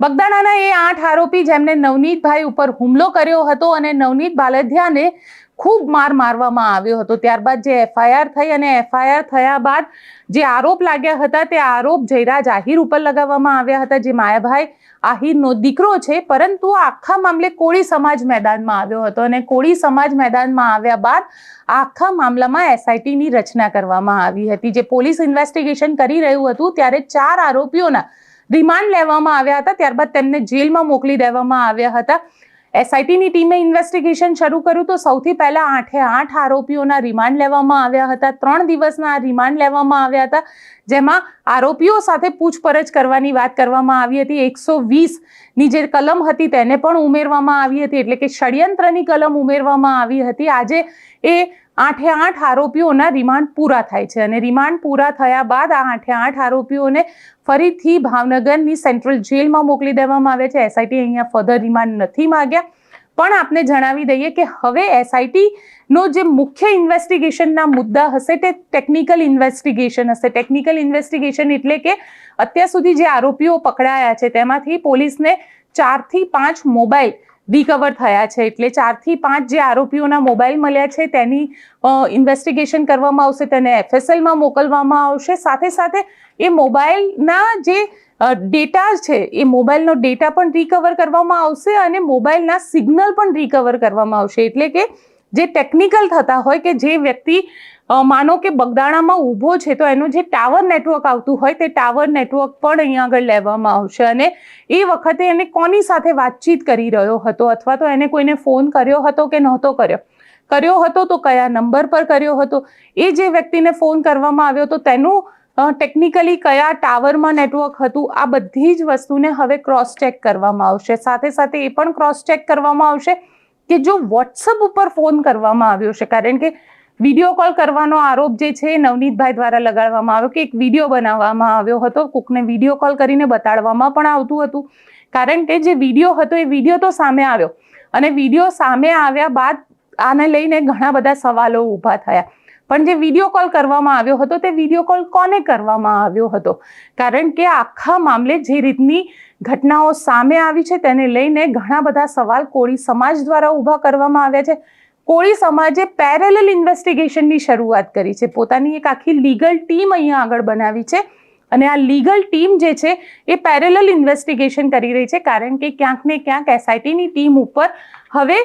બગદાણાના એ આઠ આરોપી જેમને નવનીતભાઈ ઉપર હુમલો કર્યો હતો અને નવનીત બાલધિયાને ખૂબ માર મારવામાં આવ્યો હતો. ત્યારબાદ જે એફઆઈઆર થઈ અને એફઆઈઆર થયા બાદ જે આરોપ લાગ્યા હતા તે આરોપ જયરાજ આહિર ઉપર લગાવવામાં આવ્યા હતા, જે માયાભાઈ આહિરનો દીકરો છે. પરંતુ આખા મામલે કોળી સમાજ મેદાનમાં આવ્યો હતો અને કોળી સમાજ મેદાનમાં આવ્યા બાદ આખા મામલામાં એસઆઈટીની રચના કરવામાં આવી હતી. જે પોલીસ ઇન્વેસ્ટિગેશન કરી રહ્યું હતું, ત્યારે ચાર આરોપીઓના રિમાન્ડ લેવામાં આવ્યા હતા. ત્યારબાદ તેમને જેલમાં મોકલી દેવામાં આવ્યા હતા. એસઆઈટીની ટીમે ઇન્વેસ્ટિગેશન શરૂ કર્યું તો સૌથી પહેલા આઠે આઠ આરોપીઓના રિમાન્ડ લેવામાં આવ્યા હતા. ત્રણ દિવસના રિમાન્ડ લેવામાં આવ્યા હતા, જેમાં આરોપીઓ સાથે પૂછપરછ કરવાની વાત કરવામાં આવી હતી. એકસો વીસની જે કલમ હતી તેને પણ ઉમેરવામાં આવી હતી, એટલે કે ષડયંત્રની કલમ ઉમેરવામાં આવી હતી. આજે એ આઠે આઠ આરોપીઓના રિમાન્ડ પૂરા થાય છે અને રિમાન્ડ પૂરા થયા બાદ આ આઠે આઠ આરોપીઓને ફરીથી ભાવનગરની સેન્ટ્રલ જેલમાં મોકલી દેવામાં આવે છે. એસઆઈટી અહીંયા ફર્ધર રિમાન્ડ નથી માંગ્યા. પણ આપને જણાવી દઈએ કે હવે એસઆઈટીનો જે મુખ્ય ઇન્વેસ્ટિગેશનના મુદ્દા હશે તે ટેકનિકલ ઇન્વેસ્ટિગેશન હશે. ટેકનિકલ ઇન્વેસ્ટિગેશન એટલે કે અત્યાર સુધી જે આરોપીઓ પકડાયા છે તેમાંથી પોલીસને ચારથી પાંચ મોબાઈલ રિકવર થયા છે. એટલે ચારથી પાંચ જે આરોપીઓના મોબાઈલ મળ્યા છે, તેની ઇન્વેસ્ટિગેશન કરવામાં આવશે, તેને એફએસએલમાં મોકલવામાં આવશે. સાથે સાથે એ મોબાઈલના જે ડેટા છે, એ મોબાઈલનો ડેટા પણ રિકવર કરવામાં આવશે અને મોબાઈલના સિગ્નલ પણ રિકવર કરવામાં આવશે. એટલે કે જે ટેકનિકલ થતા હોય કે જે વ્યક્તિ માનો કે બગદાણામાં ઊભો છે, તો એનું જે ટાવર નેટવર્ક આવતું હોય તે ટાવર નેટવર્ક પણ અહીંયા આગળ લેવામાં આવશે. અને એ વખતે એને કોની સાથે વાતચીત કરી રહ્યો હતો? અથવા તો એને કોઈને ફોન કર્યો હતો કે નહોતો કર્યો? કર્યો હતો તો કયા નંબર પર કર્યો હતો? એ જે વ્યક્તિને ફોન કરવામાં આવ્યો તો તેનું ટેકનિકલી કયા ટાવરમાં નેટવર્ક હતું? આ બધી જ વસ્તુને હવે ક્રોસ ચેક કરવામાં આવશે. સાથે સાથે એ પણ ક્રોસ ચેક કરવામાં આવશે કે જો વોટ્સઅપ ઉપર ફોન કરવામાં આવ્યો છે, કારણ કે વીડિયો કોલ કરવાનો આરોપ જે છે નવનીતભાઈ દ્વારા લગાડવામાં આવ્યો કે એક વીડિયો બનાવવામાં આવ્યો હતો. કુકને વીડિયો કોલ કરીને બતાડવામાં પણ આવતું હતું. કારણ કે જે વીડિયો હતો એ વીડિયો તો સામે આવ્યો. અને વીડિયો સામે આવ્યા બાદ આને લઈને ઘણા બધા સવાલો ઊભા થયા. પણ જે વીડિયો કોલ કરવામાં આવ્યો હતો તે વીડિયો કોલ કોને કરવામાં આવ્યો હતો? કારણ કે આખા મામલે જે રીતની ઘટનાઓ સામે આવી છે તેને લઈને ઘણા બધા સવાલ કોળી સમાજ દ્વારા ઊભા કરવામાં આવ્યા છે. કોળી સમાજે પેરેલલ ઇન્વેસ્ટિગેશનની શરૂઆત કરી છે. પોતાની એક આખી લીગલ ટીમ અહીંયા આગળ બનાવી છે અને આ લીગલ ટીમ જે છે એ પેરેલલ ઇન્વેસ્ટિગેશન કરી રહી છે કારણ કે ક્યાંક ને ક્યાંક એસઆઈટીની ટીમ ઉપર હવે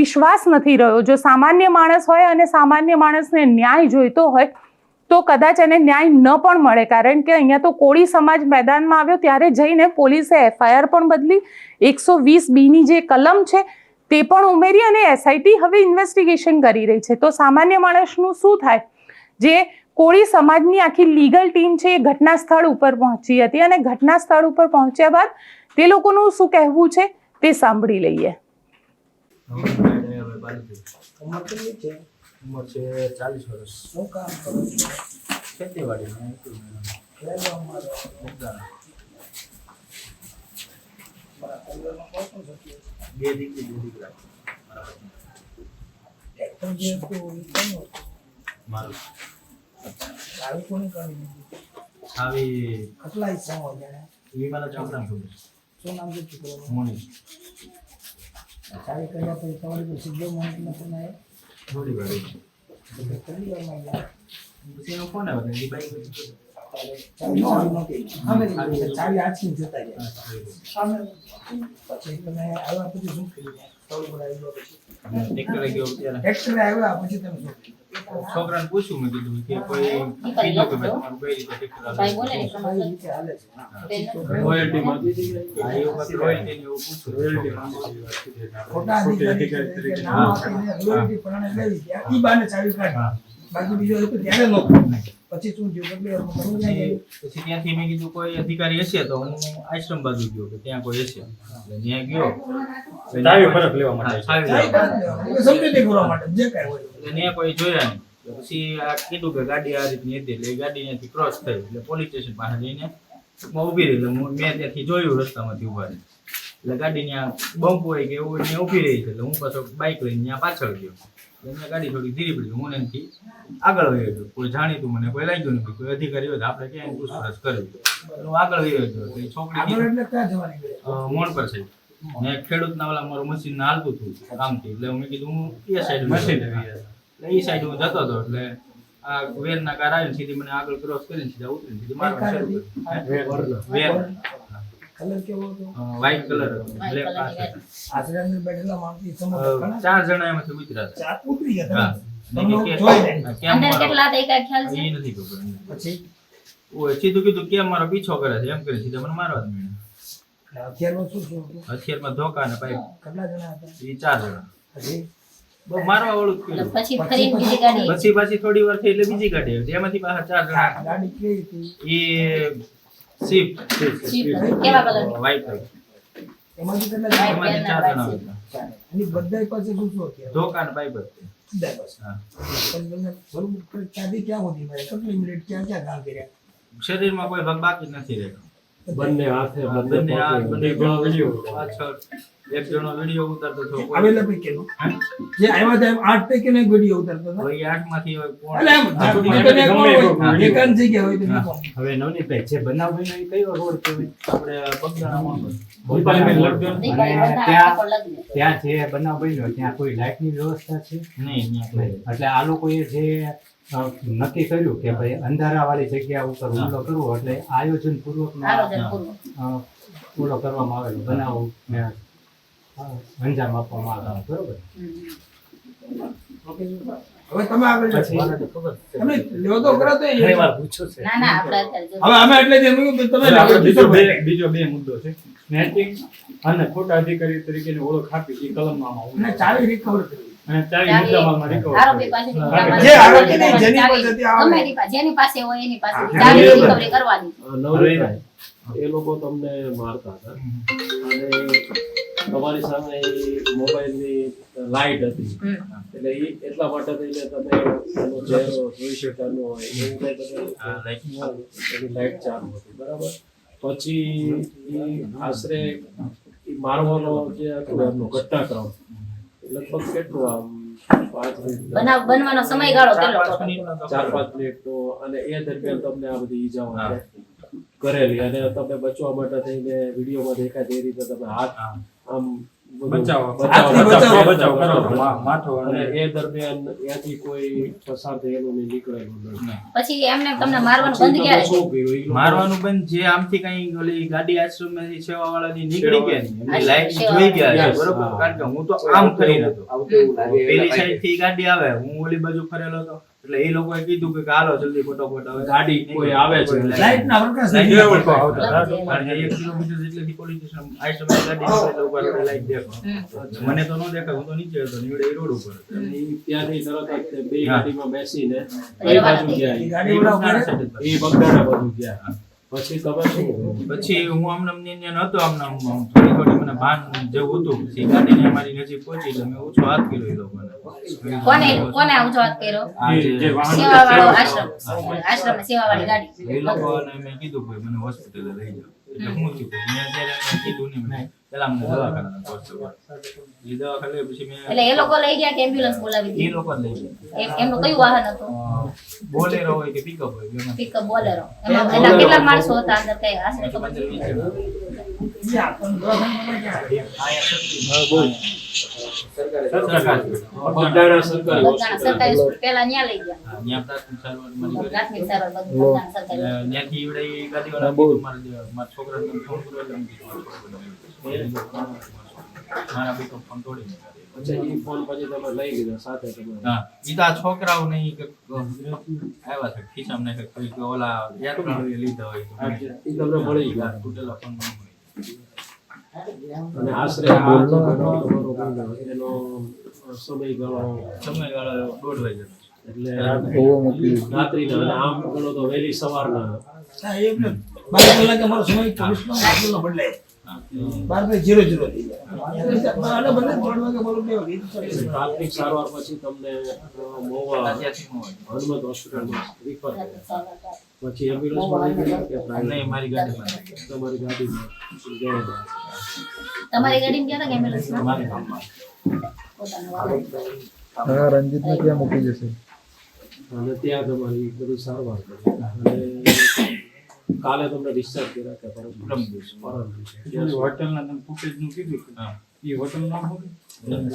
વિશ્વાસ નથી રહ્યો. જો સામાન્ય માણસ હોય અને સામાન્ય માણસને ન્યાય જોઈતો હોય તો કદાચ એને ન્યાય ન પણ મળે. કારણ કે અહીંયા તો કોળી સમાજ મેદાનમાં આવ્યો ત્યારે જઈને પોલીસે એફઆઈઆર પણ બદલી. એકસો વીસ બીની જે કલમ છે તે પણ ઉમેરી અને એસઆઈટી હવે ઇન્વેસ્ટિગેશન કરી રહી છે. તો સામાન્ય માણસનું શું થાય? જે કોળી સમાજની આખી લીગલ ટીમ છે એ ઘટના સ્થળ ઉપર પહોંચી હતી અને ઘટના સ્થળ ઉપર પહોંચ્યા બાદ તે લોકોનું શું કહેવું છે તે સાંભળી લઈએ. ચાલીસ વર્ષ શું કામ કરો છો ખેતીવાડી કહેજો અમારો બધાના મારા કોણ કોણ મારા એ મારું આવી કોની કરી આવી કેટલા હિસ્સા હોય જાણે વિમાના ચામડા શું નામ છે છોકરાનું મોની ચાવી કર્યા પછી તમારી કોઈ સીધો મોહન નથી ના થોડી આવ્યો એટલે બાઈક ચાવી ચાવી નહોતી. સામે ચાવી આંચકી જતા રહ્યા સામે પછી તમે આવ્યા પછી શું કર્યું થોડું બધા આવ્યા પછી ગયો પછી તમે શું છોકરાને પૂછ્યું મેં કીધું કે કોઈ કીધું કે ભાઈ તમારું કઈ રીતે ટ્રેક્ટર હાલે છે રોયલ્ટીમાં હા, એ વખત રોયલ્ટીને એવું ખોટા અધિકારી તરીકે રોયલ્ટી પ્રમાણે લેવી ઈ બાને ચાવી કાઢી. બાકી બીજો હતું ત્યારે નહોતું. પછી શું થયું? ત્યાંથી મેં કીધું કોઈ અધિકારી હશે તો હું આશ્રમ બાજુ ગયો કે ત્યાં કોઈ હશે એટલે ત્યાં ગયો ચાવી લેવા માટે. એટલે સમજૂતી કરવા માટે જે કાંઈ હોય. એટલે ત્યાં કોઈ જોયા નહીં પછી આ કીધું કે ગાડી આ રીતની હતી એટલે ગાડી ત્યાંથી ક્રોસ થઈ એટલે પોલીસ સ્ટેશન પાસે જઈને ઊભી રહી મેં ત્યાંથી જોયું રસ્તામાંથી ઊભા રહી એટલે ગાડી ત્યાં બંપ હોય કે એવું હોય ત્યાં ઊભી રહી છે. એટલે હું પાછો બાઇક લઈને ત્યાં પાછળ ગયો. એટલે ગાડી થોડી ધીરી પડી. હું એનાથી આગળ વહી ગયો. કોઈ જાણીતું મને કોઈ લાગ્યું નથી. કોઈ અધિકારી હોય તો આપણે ક્યાંય પૂછપરછ કરવી હું આગળ વહી ગયો. એ છોકરી મોણ પર છે. મેં ખેડૂતના ઓલા મારું મશીન હાલતું હતું કામથી. એટલે મેં કીધું હું એ સાઈડ મશીન એટલે એ સાઈડ હું જતો હતો. એટલે આ વેરના કાર આવીને સીધી મને આગળ ક્રોસ કરીને સીધા ઉતરીને સીધી મારવાનું શરૂ કર્યું. વેર કલર કેવો હતો? વ્હાઈટ કલર બ્લેક પાસ આશરે બેઠેલા માણસની સમજ ચાર જણા એમાંથી ઉતર્યા ચાર ઉતરી ગયા તમે. મેં તમને કીધું જોઈ કે- લે. કેમ અંદર મારો- કેટલા હતા? એ ખ્યાલ છે? નથી ખબર પછી? ઓય, સીધું કીધું કેમ મારો પીછો કરે છે? એમ કરે સીધા મને મારવા જ માંડ્યા. હથિયારમાં શું શું હથિયારમાં ધોકા અને પાઇપ. કેટલા જણા હતા? એ ચાર જણા. બહુ મારવા કર્યું. પછી ફરીને બીજી ગાડી. પછી પાછી થોડી વાર થઈ એટલે બીજી ગાડી આવી એમાંથી પાછા ચાર જણા. ગાડી કેવી હતી? એ સ્વિફ્ટ કેવા કલરની વ્હાઈટ કલર એમાંથી કેટલા એમાંથી ચાર જણા હતા એની બધા પાસે શું શું હતું ધોકા અને પાઇપ જ તે. બધા પાસે. હા. પણ તમને બરોબર ક્યાંથી ક્યાં સુધી મળે ક્યાં ક્યાં કામ કર્યા. શરીરમાં કોઈ ભાગ બાકી નથી રહેતો. બંને હાથે બંને હાથ બંને પાછળ. એક જણો વીડિયો ઉતારતો હતો જે આવ્યા હતા આઠ વીડિયો ઉતારતો હતો. આઠમાંથી હોય કોણ? એટલે એમ ત્યાં. એકાંત જગ્યા હોય તો જે બનાવ કયો રોડ આપણે બગદાણામાં ત્યાં કોઈ લગ્ન. ની જે બનાવ બન્યો ત્યાં કોઈ લાઇટની વ્યવસ્થા છે? નહીં એટલે આ લોકોએ જે નક્કી કર્યું કે ભાઈ અંધારાવાળી જગ્યા ઉપર હુમલો કરવો એટલે આયોજન પૂર્વક. પૂરો કરવામાં આવેલો બનાવ અંજામ આપવામાં આવ્યો બરોબર? હવે તમે આગળ તમે લ્યો તો ખરા તો એ. ઘણી છે. ના ના આપણે હવે અમે એટલે જ એમ તમે બીજો બે બીજો બે મુદ્દો છે. સ્નેચિંગ અને ખોટા અધિકારી તરીકેની ઓળખ આપી એ કલમમાં અને ચાવી રિકવર કરવી અને ચાવી ચાવી મુદ્દામાલમાં આરોપી કરી. મુદ્દામાલ જે આરોપી નહીં, જેની ચાવી પાસેથી આવે. પાસે- જેની પાસે હોય એની પાસેથી ચાવી બરાબર. કરવાની. નવરીભાઈ એ લોકો તમને મારતા હતા. અને તમારી સામે મોબાઈલની લાઈટ હતી. એટલે એ એટલા માટે થઈને તમે એનો ચહેરો જોઈ શકતા ન હોય. એવું કંઈ તમે એની લાઈટ ચાલુ હતી. બરાબર? પછી એ આશરે મારવાનો જે હતો એમનો ઘટનાક્રમ. લગભગ કેટલું આમ પાંચ મિનિટ બનાવ બનવાનો સમયગાળો કેટલો પાંચ મિનિટ તો. ચાર અને એ દરમિયાન તમને આ બધી ઈજાઓ કરેલી. અને તમે બચવા માટે થઈને વિડીયોમાં દેખાય તે રીતે તમે હાથ બચાવો. બચાવો. બચાવ કરો. મા- અને અને એ દરમિયાન ત્યાંથી કોઈ પસાર થયેલું નહીં નીકળેલું પછી એમને તમને મારવાનું બંધ ક્યારે? મારવાનું જે આમથી કઈ ઓલી ગાડી આશ્રમમાંથી સેવા વાળાની નીકળી ગયા. એમની લાઈટ જોઈ ગયા બરોબર? કારણ કે હું તો આમ કરી હતો. પેલી સાઈડથી ગાડી આવે હું ઓલી બાજુ ફરેલો હતો. એટલે એ લોકોએ કીધું કે હાલો જલ્દી ફટાફટ હવે ગાડી કોઈ આવે છે. લાઈટના પ્રકાશ નહીં. એક કિલોમીટર જેટલેથી પોલીસ સ્ટેશન આશ્રમની ગાડી ઉપર લાઈટ દેખો. મને તો ન દેખાય હું તો નીચે હતો નીવડે એ રોડ ઉપર ત્યાંથી તરત જ બે. ગાડીમાં બેસીને કઈ બાજુ ગયા. એ બગદાણા બાજુ ગયા. પછી શું પછી હું આમ ને ને હતો આમ આમ થોડી થોડી મને ભાન જેવું હતું. ગાડીને અમારી નજીક પહોંચી એટલે મેં ઓછો હાથ કર્યો એ લોકોને. કોને? કોને ઓછો હાથ કર્યો? જે- જે વાહન- સેવા વાળો આશ્રમ આશ્રમ સેવા વાળી ગાડી. એ લોકોને મેં કીધું ભાઈ મને હોસ્પિટલે લઈ જાઓ. એટલે હું કીધું મેં ત્યારે કીધું ને પેલા દવાખાના એ દવાખાને લઈ પછી મેં એટલે એ લોકો લઈ ગયા કે એમ્બ્યુલન્સ બોલાવી એ લોકો લઈ ગયા. એમનું કયું વાહન હતું? બોલેરો હોય કે પિકઅપ હોય પિકઅપ બોલેરો. એમાં એના કેટલા માણસો હતા અંદર? કઈ આશરે ખબર? પંદર વીસ ફોન તોડી ફોન પછી તમે લઈ લીધા સાથે તમે હા છોકરાઓ કે આવ્યા છે કોઈ કે ઓલા લીધા હોય તમને મળી ગયા. તૂટેલા ફોન અને આશરે આ એનો સમયગાળો સમયગાળો દોઢ વાગ્યાનો એટલે રાત્રિના આમ ગણો તો વહેલી સવારના. એમ બાર કલાકે અમારો સમય પોલીસનો બદલાય. બાર ને થઈ જાય. પ્રાથમિક સારવાર પછી તમને મોવા હનુમત હોસ્પિટલમાં રિફર પછી ગયા કે નહીં મારી ગાડીમાં તમારી ગાડીમાં ગયા તમારી ગાડીમાં ગયા હતા ગામમાં. હા રંજીતને ક્યાં મૂકી જશે. અને ત્યાં તમારી બધું સારવાર કરી. અને કાલે તમને ડિસ્ચાર્જ કર્યા કે પરમ પરમ દિવસે. પરમ દિવસે. પેલી હોટલના તમે ફૂટેજનું કીધું કે હા. એ હોટલનું નામ શું?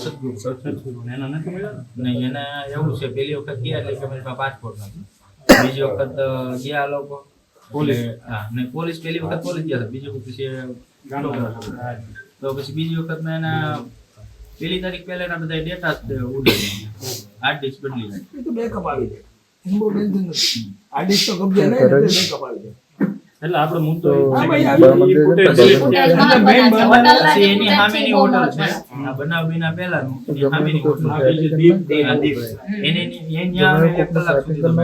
સદગુરુ. સદગુરુ. એના નથી મળ્યા? નહીં એને એવું છે પેલી વખત ગયા એટલે કે મારી પાસે પાસપોર્ટ નથી બીજી વખત ગયા લોકો. પોલીસ? હા ને પોલીસ પેલી વખત પોલીસ ગયા હતા. બીજી વખત પછી તો પછી બીજી વખત એના પેલી તારીખ પહેલા એના બધા ડેટા ઉડાડી હાર્ડ ડિસ્ક બદલી નાખી. તો backup આવી જાય. એનું નથી. આ dish તો કબજે નહીં એટલે આવી જાય. એટલે આપણે મુદ્દો એ એ એની સામેની હોટલ છે. આ બનાવ પહેલાનું સામેની હોટલ. એને ત્યાં એક કલાક સુધી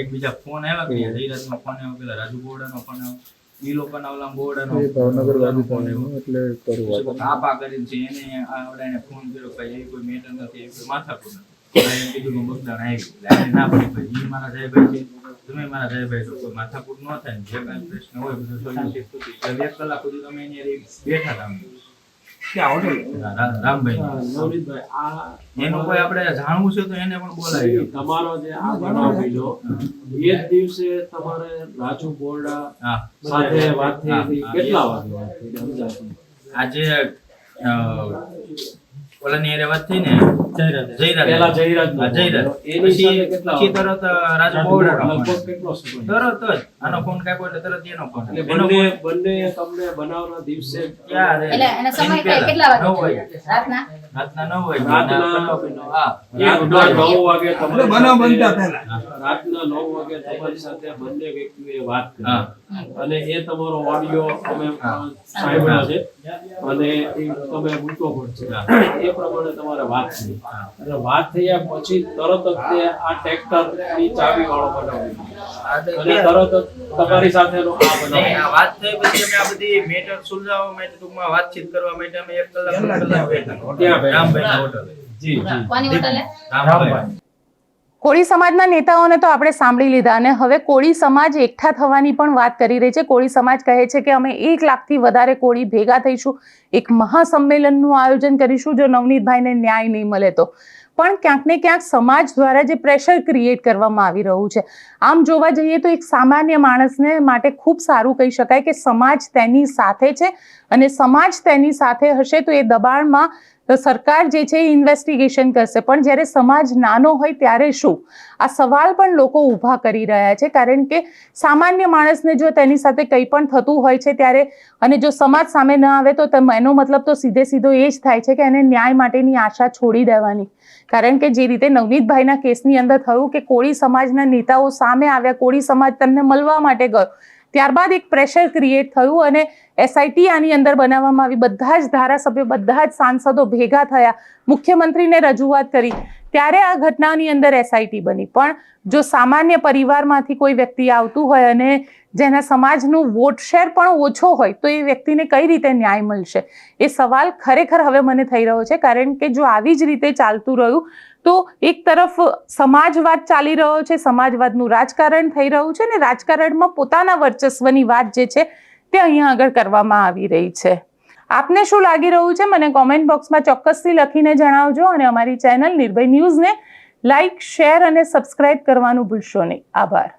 એકબીજા ફોન આવ્યા કે ફોન આવ્યો પેલા રાજુ બોરડાનો ફોન આવ્યો ઈ લોકોના ઓલા બોરડાનો ભાવનગર બાજુ ફોન આવ્યો. એટલે કરું પછી વાત. કોક આપા કરીને છે એને આવડાને ફોન કર્યો ભાઈ એ કોઈ મેટર નથી એ કોઈ માથાકૂટ નથી. કીધું બગદાણ આવી. ના પડી ભાઈ ઈ મારા છે તમે મારા સાહેબાઈ છો માથાકૂટ ન થાય જે કાંઈ પ્રશ્ન હોય બધું સોલ્યુશન એટલે એક કલાક સુધી તમે બેઠા હતા. આજે અ, ઓલાની વાત થઈ ને જયરાજ. પહેલા જયરાજનો હા, જયરાજ. પછી પછી તરત રાજુ બોરડાનો કેટલો તરત જ આનો ફોન કાપ્યો એટલે તરત એનો ફોન બંને બંને તમને બનાવના દિવસે ક્યાં એટલે એનો સમય એની કઈ પહેલા. કેટલા વાગે વાગે રાતના? રાતના નવ વાગે રાતના- અને હા. નવ વાગે એટલે તમારી બનાવ સાથે- બનતા પહેલા. રાતના નવ વાગે તમારી સાથે બંને વ્યક્તિઓએ વાત કરી. અને એ તમારો ઓડિયો અમે સાંભળ્યા છે. અને તમે મૂકો પડશે છે. એ પ્રમાણે તમારે વાત થઈ અને વાત થયા પછી તરત જ તે આ ટ્રેક્ટરની ચાવી વાળો બનાવ્યો. અને તરત જ તમારી સાથે આ નહીં, વાત થઈ પછી અમે આ બધી મેટર સુલઝાવવા માટે ટૂંકમાં વાતચીત કરવા માટે અમે એક કલાક કલાક બેઠા? ત્યાં બેઠા. જી જી. કોની હોટલે? રામભાઈ. કોળી સમાજના નેતાઓને તો આપણે સાંભળી લીધા અને હવે કોળી સમાજ એકઠા થવાની પણ વાત કરી રહી છે. કોળી સમાજ કહે છે કે અમે એક લાખથી વધારે કોળી ભેગા થઈશું. એક મહાસંમેલનનું આયોજન કરીશું જો નવનીતભાઈને ન્યાય નહીં મળે તો. પણ ક્યાંક ને ક્યાંક સમાજ દ્વારા જે પ્રેશર ક્રિએટ કરવામાં આવી રહ્યું છે. આમ જોવા જઈએ તો એક સામાન્ય માણસને માટે ખૂબ સારું કહી શકાય કે સમાજ તેની સાથે છે. અને સમાજ તેની સાથે હશે તો એ દબાણમાં તો સરકાર જે છે એ ઇન્વેસ્ટિગેશન કરશે. પણ જ્યારે સમાજ નાનો હોય ત્યારે શું? આ સવાલ પણ લોકો ઊભા કરી રહ્યા છે. કારણ કે સામાન્ય માણસને જો તેની સાથે કંઈ પણ થતું હોય છે ત્યારે અને જો સમાજ સામે ન આવે તો એનો મતલબ તો સીધે સીધો એ જ થાય છે કે એને ન્યાય માટેની આશા છોડી દેવાની. કારણ કે જે રીતે નવનીતભાઈના કેસની અંદર થયું કે કોળી સમાજના નેતાઓ સામે આવ્યા, કોળી સમાજ તેમને મળવા માટે ગયો. ત્યારબાદ એક પ્રેશર ક્રિએટ થયું અને એસઆઈટી આની અંદર બનાવવામાં આવી. બધા જ ધારાસભ્યો, બધા જ સાંસદો ભેગા થયા. મુખ્યમંત્રીને રજૂઆત કરી. ત્યારે આ ઘટનાની અંદર એસઆઈટી બની. પણ જો સામાન્ય પરિવારમાંથી કોઈ વ્યક્તિ આવતું હોય અને જેના સમાજનું વોટ શેર પણ ઓછો હોય, તો એ વ્યક્તિને કઈ રીતે ન્યાય મળશે? એ સવાલ ખરેખર હવે મને થઈ રહ્યો છે. કારણ કે જો આવી જ રીતે ચાલતું રહ્યું તો એક તરફ સમાજવાદ ચાલી રહ્યો છે, સમાજવાદનું રાજકારણ થઈ રહ્યું છે ને રાજકારણમાં પોતાના વર્ચસ્વની વાત જે છે તે અહીંયા આગળ કરવામાં આવી રહી છે. આપને શું લાગી રહ્યું છે? મને કોમેન્ટ બોક્સમાં ચોક્કસથી લખીને જણાવજો અને અમારી ચેનલ નિર્ભય ન્યૂઝને લાઇક શેર અને સબસ્ક્રાઇબ કરવાનું ભૂલશો નહીં. આભાર.